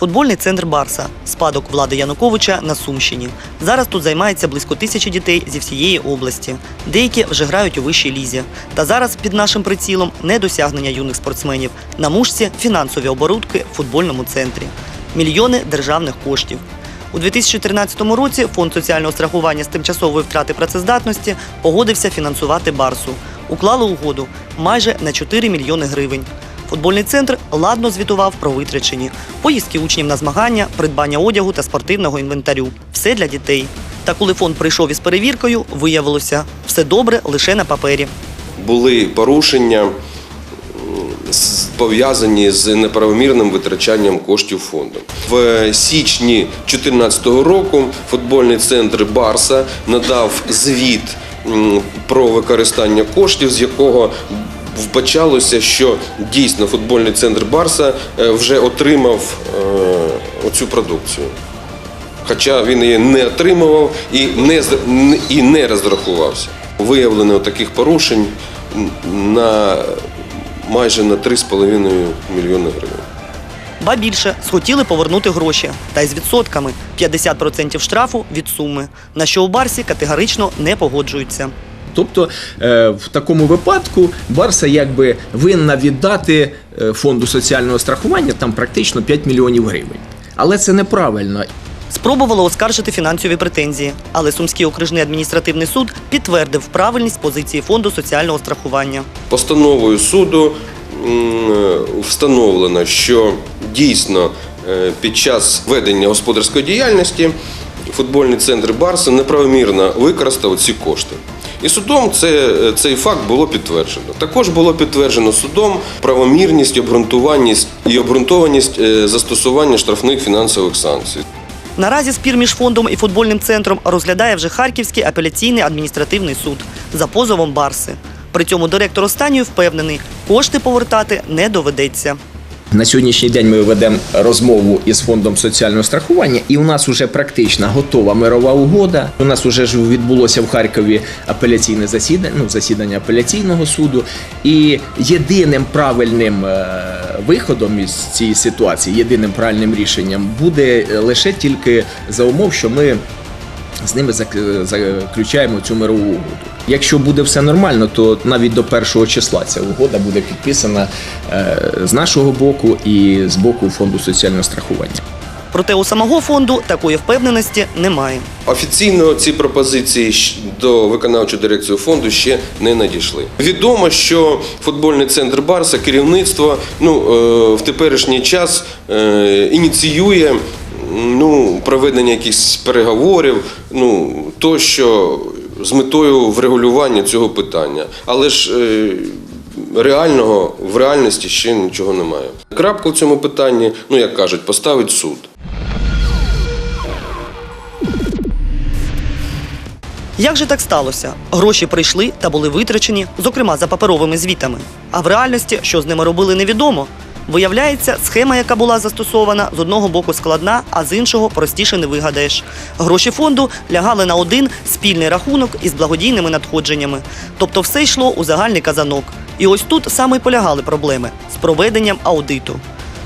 Футбольний центр Барса спадок влади Януковича на Сумщині. Зараз тут займається близько тисячі дітей зі всієї області. Деякі вже грають у вищій лізі. Та зараз під нашим прицілом не досягнення юних спортсменів. На мушці фінансові оборудки в футбольному центрі, мільйони державних коштів. У 2013 році фонд соціального страхування з тимчасової втрати працездатності погодився фінансувати Барсу. Уклали угоду майже на 4 мільйони гривень. Футбольний центр ладно звітував про витрачені поїздки учнів на змагання, придбання одягу та спортивного інвентарю. Все для дітей. Та коли фонд прийшов із перевіркою, виявилося все добре лише на папері. були порушення пов'язані з неправомірним витрачанням коштів фонду. В січні 2014 року футбольний центр Барса надав звіт про використання коштів, з якого вбачалося, що дійсно футбольний центр Барса е, вже отримав е, оцю продукцію. Хоча він її не отримував і не, і не розрахувався. Виявлено таких порушень на майже на 3,5 мільйони гривень. Ба більше схотіли повернути гроші, та й з відсотками 50% штрафу від суми, на що у Барсі категорично не погоджуються. Тобто е, в такому випадку Барса якби винна віддати е, фонду соціального страхування там практично 5 мільйонів гривень. Але це неправильно. Спробувало оскаржити фінансові претензії, але Сумський окружний адміністративний суд підтвердив правильність позиції фонду соціального страхування. Постановою суду встановлено, що дійсно е, під час ведення господарської діяльності футбольний центр Барса неправомірно використав ці кошти. І судом це, цей факт було підтверджено. Також було підтверджено судом правомірність, обґрунтуваність і обґрунтованість е, застосування штрафних фінансових санкцій. Наразі спір між фондом і футбольним центром розглядає вже Харківський апеляційний адміністративний суд за позовом Барси. При цьому директор останньої впевнений, кошти повертати не доведеться. На сьогоднішній день ми ведемо розмову із фондом соціального страхування, і у нас вже практично готова мирова угода. У нас вже ж відбулося в Харкові апеляційне засідання, ну засідання апеляційного суду. І єдиним правильним е, виходом із цієї ситуації, єдиним правильним рішенням буде е, лише тільки за умов, що ми з ними зак- заключаємо цю мирову угоду. Якщо буде все нормально, то навіть до першого числа ця угода буде підписана е, з нашого боку і з боку фонду соціального страхування. Проте у самого фонду такої впевненості немає. Офіційно ці пропозиції до виконавчої дирекції фонду ще не надійшли. Відомо, що футбольний центр Барса, керівництво ну, е, в теперішній час е, ініціює ну, проведення якихось переговорів, ну, тощо з метою врегулювання цього питання. Але ж е, реального в реальності ще нічого немає. Крапку в цьому питанні, ну як кажуть, поставить суд. Як же так сталося? Гроші прийшли та були витрачені, зокрема за паперовими звітами. А в реальності, що з ними робили, невідомо. Виявляється, схема, яка була застосована, з одного боку складна, а з іншого простіше не вигадаєш. Гроші фонду лягали на один спільний рахунок із благодійними надходженнями. Тобто все йшло у загальний казанок. І ось тут саме й полягали проблеми з проведенням аудиту.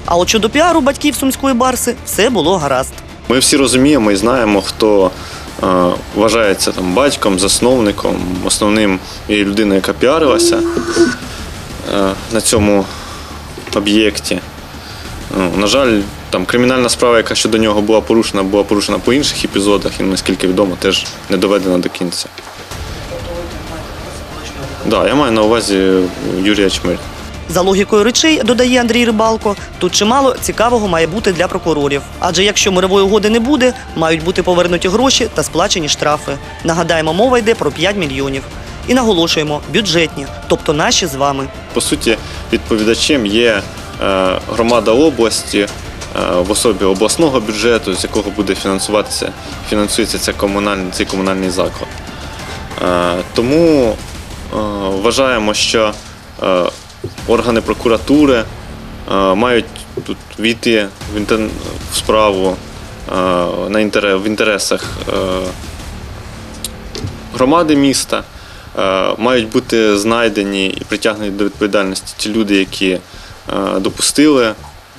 А от щодо піару батьків сумської барси, все було гаразд. Ми всі розуміємо і знаємо, хто е, вважається там батьком, засновником, основним і людиною, яка піарилася е, на цьому об'єкті. Ну, на жаль, там кримінальна справа, яка щодо нього була порушена, була порушена по інших епізодах, і наскільки відомо, теж не доведена до кінця. Да, я маю на увазі Юрія Чмирь. За логікою речей, додає Андрій Рибалко, тут чимало цікавого має бути для прокурорів. Адже якщо мирової угоди не буде, мають бути повернуті гроші та сплачені штрафи. Нагадаємо, мова йде про 5 мільйонів. І наголошуємо, бюджетні, тобто наші з вами. По суті, відповідачем є е, громада області е, в особі обласного бюджету, з якого буде фінансуватися, фінансується ця комунальний, цей комунальний заклад. Е, Тому вважаємо, що органи прокуратури мають тут війти в, справу в інтересах громади міста. Е, Мають бути знайдені і притягнені до відповідальності ті люди, які е, допустили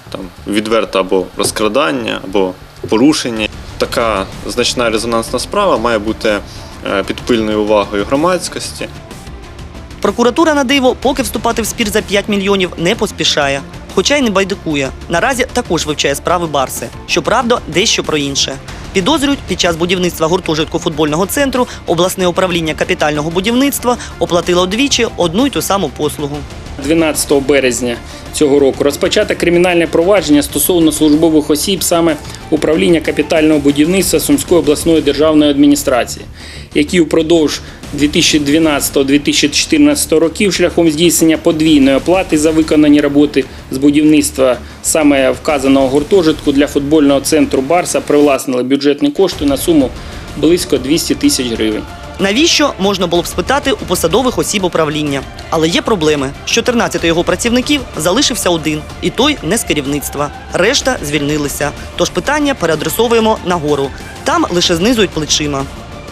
там відверте або розкрадання, або порушення. Така значна резонансна справа має бути е, під пильною увагою громадськості. Прокуратура на диво поки вступати в спір за 5 мільйонів не поспішає, хоча й не байдикує. Наразі також вивчає справи Барси. Щоправда, дещо про інше. Підозрюють, під час будівництва гуртожитку футбольного центру обласне управління капітального будівництва оплатило двічі одну й ту саму послугу. 12 березня цього року розпочато кримінальне провадження стосовно службових осіб саме управління капітального будівництва Сумської обласної державної адміністрації, які впродовж 2012-2014 років шляхом здійснення подвійної оплати за виконані роботи з будівництва саме вказаного гуртожитку для футбольного центру Барса привласнили бюджетні кошти на суму близько 200 тисяч гривень. Навіщо можна було б спитати у посадових осіб управління? Але є проблеми. З 14 його працівників залишився один, і той не з керівництва. Решта звільнилися. Тож питання переадресовуємо нагору. Там лише знизують плечима.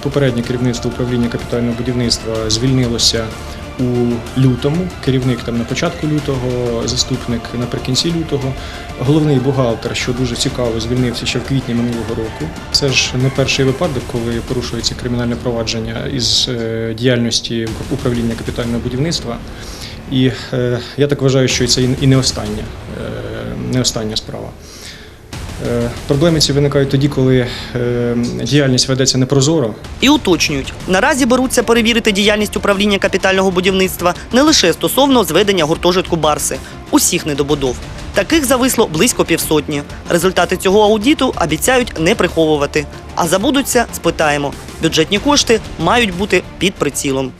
Попереднє керівництво управління капітального будівництва звільнилося у лютому. Керівник там на початку лютого, заступник наприкінці лютого. Головний бухгалтер, що дуже цікаво, звільнився ще в квітні минулого року. Це ж не перший випадок, коли порушується кримінальне провадження із е, діяльності управління капітального будівництва. І е, я так вважаю, що це і не остання, е, не остання справа. Е, Проблеми ці виникають тоді, коли е, діяльність ведеться непрозоро, І уточнюють, наразі беруться перевірити діяльність управління капітального будівництва не лише стосовно зведення гуртожитку Барси, усіх недобудов. Таких зависло близько півсотні. Результати цього аудіту обіцяють не приховувати. А забудуться, спитаємо. Бюджетні кошти мають бути під прицілом.